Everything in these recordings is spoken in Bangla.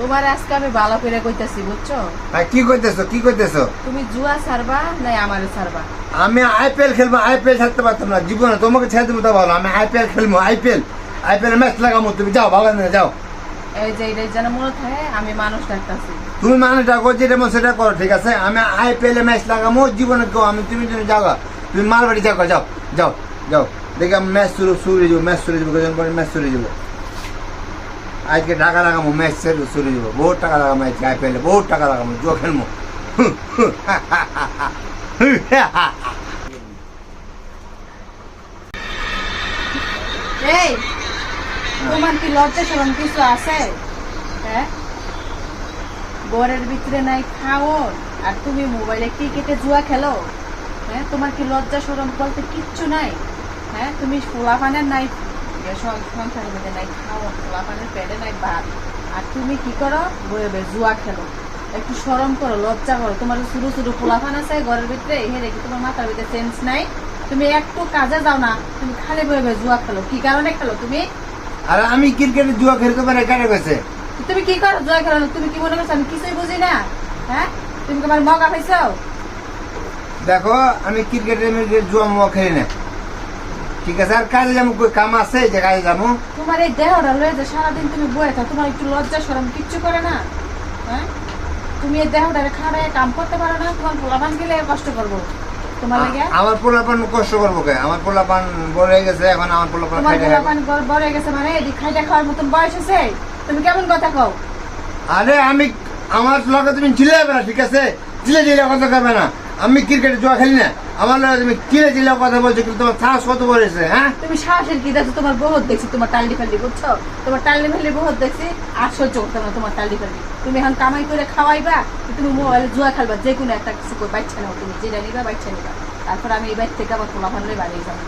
তোমার আজকে আমি ভালো করে কইতাছি বুঝছ? ভাই কি কইতেছো? কি কইতেছো? তুমি জুয়া ছাড়বা নাই আমারে ছাড়বা? আমি আইপিএল খেলব আইপিএল ছাড়তে পারতাম না। জীবনে তোমাকে ছেড়ে দেবো তা ভালো। আমি আইপিএল খেলব আইপিএল। আইপিএল ম্যাচ লাগাবো তুমি। যাও ভালো না যাও। এই যে এটা যেন মনে থাকে আমি মানুষ ডাকতাছি। তুমি মানে ডাকো যেটা মন সেটা করো ঠিক আছে? আমি আইপিএল ম্যাচ লাগাবো জীবনে কেউ আমি তুমি তুমি যাও তুমি মারবাড়ি যাও যাও যাও যাও। দেখি আমি ম্যাচ শুরু শুরু হয়ে যাব ম্যাচ শুরু হয়ে যাব ম্যাচ শুরু হয়ে যাব। আজকে টাকা লাগাবো ম্যাচ হয়ে যাব। বহুত টাকা লাগাবো আজকে আইপিএলে বহুত টাকা লাগাবো জুয়া খেলব। তোমার কি লজ্জা শরম কিছু আছে? হ্যাঁ? ঘরের ভিতরে নাই খাওন আর তুমি মোবাইলে ক্রিকেটে জুয়া খেলো। হ্যাঁ? তোমার কি লজ্জা শরম বলতে কিচ্ছু নাই? হ্যাঁ? তুমি ফোলাপানের নাই সংসারের মধ্যে নাই খাওন ফোলাপানের পেটে নাই ভাত আর তুমি কি করো? বয়ে বয়ে জুয়া খেলো। একটু শরম করো লজ্জা করো। তোমার শুরু শুরু ফোলাফান আছে ঘরের ভিতরে হে দেখি তোমার মাথার ভিতরে সেন্স নাই। তুমি একটু কাজে যাও না তুমি খালি বয়ে বয়ে জুয়া খেলো। কি কারণে খেলো তুমি? আর আমি ক্রিকেটে জুয়া খেলতে পারি কেটে গেছে তুমি কি করো? জয় খেলো? তুমি কি মনে করছ? আমি কিছুই বুঝি না। হ্যাঁ? তুমি কি আমার মগা পাইছো দেখো আমি ক্রিকেটে জুয়া মুয়া খেলি না। ঠিক আছে আর কাজে যাব কাম আছে যে কাজে যাব। তোমার এই দেহটা লয়ে যে সারাদিন তুমি বয়ে থাকো তোমার একটু লজ্জা সরম কিচ্ছু করে না? হ্যাঁ? তুমি এই দেহটারে খাড়ায় কাম করতে পারো না তোমার পোলাপান গেলে কষ্ট করব। তোমার লেগে? আমার পোলাপান কষ্ট করব কে? আমার পোলাপান বড় হয়ে গেছে এখন আমার পোলাপান তোমার পোলাপান বড় হয়ে গেছে মানে এদিক খাইটা খাওয়ার মতন বয়স আছে তুমি কেমন কথা কও? আরে আমি আমার লগে তুমি চিলে যাবে না ঠিক আছে? চিলে চিলে কথা করবে না। আমি ক্রিকেটে জুয়া খেলি না। আমার লগে তুমি চিলে চিলে কথা বলছো কিন্তু তোমার সাহস কত বলেছে হ্যাঁ? তুমি সাহসের কি দেখছ? তোমার বহুত দেখছি তোমার টাল্লি ফাল্লি বুঝছ? তোমার টাল্লি ফাল্লি বহুত দেখছি আর সহ্য করতে না তোমার টাল্লি ফাল্লি তুমি এখন কামাই করে খাওয়াইবা তুমি মোবাইলে জুয়া খেলবা যে কোনো একটা কিছু করে বাচ্চা নাও তুমি যেটা নিবা বাচ্চা নিবা। তারপর আমি এই বাইর থেকে আবার খোলা ফানলে বাড়িয়ে যাব।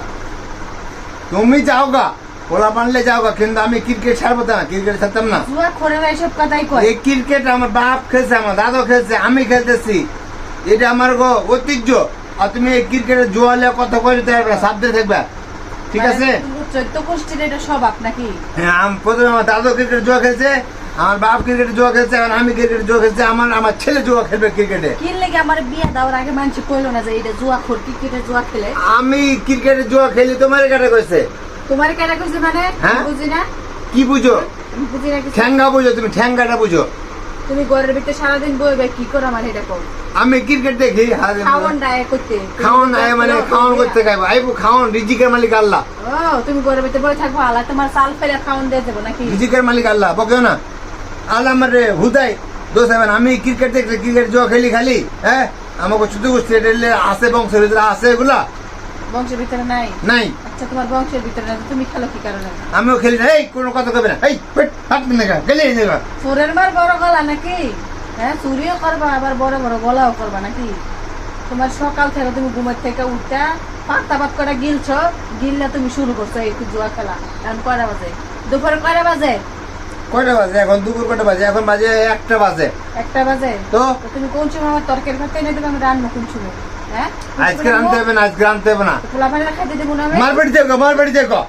তুমি যাও গা পোলাপানলে যাও গা কিন্তু আমি ক্রিকেট ছাড়বো না ক্রিকেট ছাড়তাম না। এসব কথাই কয়। এই ক্রিকেট আমার বাপ খেলছে আমার দাদু খেলছে আমি খেলতেছি। এটা আমার গো ঐতিহ্য। আর তুমি এই ক্রিকেটে জোয়ালে কথা কইতে না সাবধানে থাকবে। ঠিক আছে? চৈত্য গোষ্ঠীর এটা স্বভাব নাকি হ্যাঁ আমি প্রথমে আমার দাদু ক্রিকেট জুয়া খেলছে আমার বাপ ক্রিকেট জুয়া খেলছে এখন আমি ক্রিকেট জুয়া খেলছে আমার আমার ছেলে জুয়া খেলবে ক্রিকেটে। কি আমার বিয়ে দেওয়ার আগে মানুষ কইলো না যে এটা জুয়া খোর ক্রিকেটে জুয়া খেলে? আমি ক্রিকেটে জুয়া খেলি তোমার কাটা কইছে? তোমার কেটা কইছে মানে? হ্যাঁ? বুঝি না? কি বুঝো? বুঝি না ঠ্যাঙ্গা বুঝো তুমি ঠ্যাঙ্গাটা বুঝো। তুমি ঘরের ভিতরে সারাদিন বইবে কি করো আমার এটা কর আমি ক্রিকেট দেখি হারে- খাওয়ান ডায়ে করতে। খাওয়ান আয় মানে খাওয়ান করতে খাইবো। আইবো খাওয়ান রিজিকের মালিক আল্লাহ। ও তুমি ঘরের ভিতরে বই থাকব আলা তোমার চাল ফেলে খাওয়ান দিয়ে দেবো নাকি? রিজিকের মালিক আল্লাহ বকেও না। আল্লাহ আমার হুদাই দোষ আমি ক্রিকেট দেখলে ক্রিকেট জুয়া খেলি খালি হ্যাঁ? আমাকে শুধু স্টেটে আছে বংশের ভিতরে আছে এগুলা। বংশের ভিতরে নাই? নাই। আচ্ছা তোমার বংশের ভিতরে নাই তুমি খেলো কি কারণে? আমিও খেলি না। এই কোনো কথা কবে না। এই পেট হাত না গেলে চোরের মার বড় গলা নাকি? হ্যাঁ চুরিও করবা আবার বড় বড় গলাও করবা নাকি? তোমার সকাল থেকে তুমি ঘুমের থেকে উঠটা পাত্তা পাত করে গিলছ গিললে তুমি শুরু করছ এই জুয়া খেলা। এখন কয়টা বাজে? দুপুরে কয়টা বাজে? কয়টা বাজে এখন? দুপুর কয়টা বাজে? এখন বাজে একটা বাজে। একটা বাজে? তো? তুমি কোন সময় আমার তরকারি ভাত এনে দেবে? আমি রান্না কোন সময়? আজকে আনতে হবে না আজকে আনতে হবে না। পোলা খাইতে দেবো না আমি মারবাড়ি দেখো মারবাড়ি দেখো।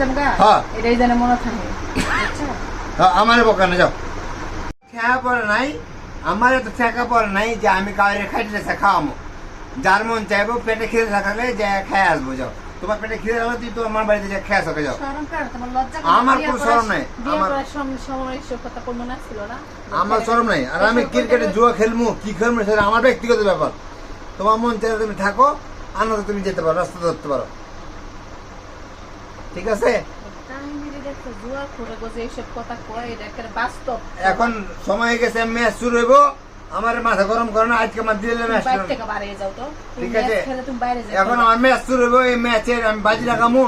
যাব হ্যাঁ। এটাই যেন মনে থাকে। আচ্ছা। হ্যাঁ, আমার বকানে যাও। খেয়া পড়ে নাই আমার তো ঠেকা পড়ে নাই যে আমি কাউরে খাইতে খাওয়ামো। যার মন চাইব পেটে খেতে থাকলে যে খেয়ে আসব যাও। তোমার পেটে খিদে থাকলে তুই তো আমার বাড়িতে যে খেয়ে আসো যাও। আমার কোনো শরম নাই। আমার- শরম নাই। আর আমি ক্রিকেটে জুয়া খেলব কি খেলব সেটা আমার ব্যক্তিগত ব্যাপার। তোমার মন চাইলে তুমি থাকো আনন্দ তুমি যেতে পারো রাস্তা ধরতে পারো। ঠিক আছে। এখন সময় হয়ে গেছে ম্যাচ শুরু হইব। আমার মাথা গরম করে না আজকে আমার দিলে ম্যাচ ঠিক আছে। এখন আমার ম্যাচ শুরু হইব এই ম্যাচের আমি বাজি রাখামু।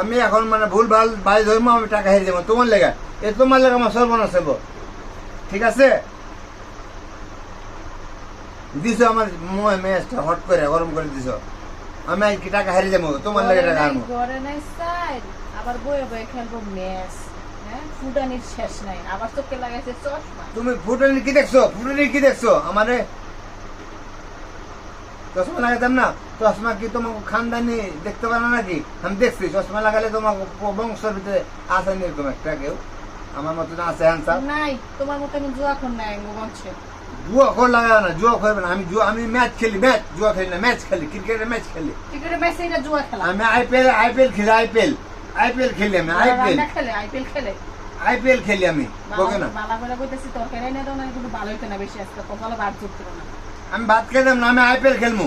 আমি এখন মানে ভুল ভালো বাজি ধরবো আমি টাকা হেরে যাব। তোমার লেগে। এ তোমার লেগে আমার সর্বনাশ হইব। ঠিক আছে? দিছো আমার ম্যাচটা হট করে গরম করে দিছো। আমি আজকে টাকা হারিয়ে যাব তোমার লেগে টাকা আনব। আবার বয়ে বয়ে খেলব ম্যাচ ফুটানির শেষ নাই। আবার চোখে লাগাইছে চশমা। তুমি ফুটানি কি দেখছ? ফুটানি কি দেখছ? আমারে চশমা লাগাতাম না? চশমা কি তোমাকে খানদানি দেখতে পারো নাকি? আমি দেখছি চশমা লাগালে তোমাকে বংশের ভিতরে আসেনি এরকম একটা কেউ? আমার মতন আছে হ্যান্সার নাই তোমার মতো আমি জুয়া খুন নাই বলছে জুয়া খোর লাগাবে না জুয়া করবে না। আমি জুয়া আমি ম্যাচ খেলি ম্যাচ জুয়া খেলি না ম্যাচ খেলি ক্রিকেটের ম্যাচ খেলি। ক্রিকেটের ম্যাচে এটা জুয়া খেলা। আমি আইপিএল আইপিএল খেলি আইপিএল। আইপিএল খেলি আমি আইপিএল। খেলে আইপিএল খেলে। আইপিএল খেলি আমি বকে না। বালা করে কইতেছি তরকারি না দাও না কিন্তু ভালো হইতো না বেশি আজকে। কপালে ভাত জুটতো না। আমি ভাত খেলাম না আমি আইপিএল খেলব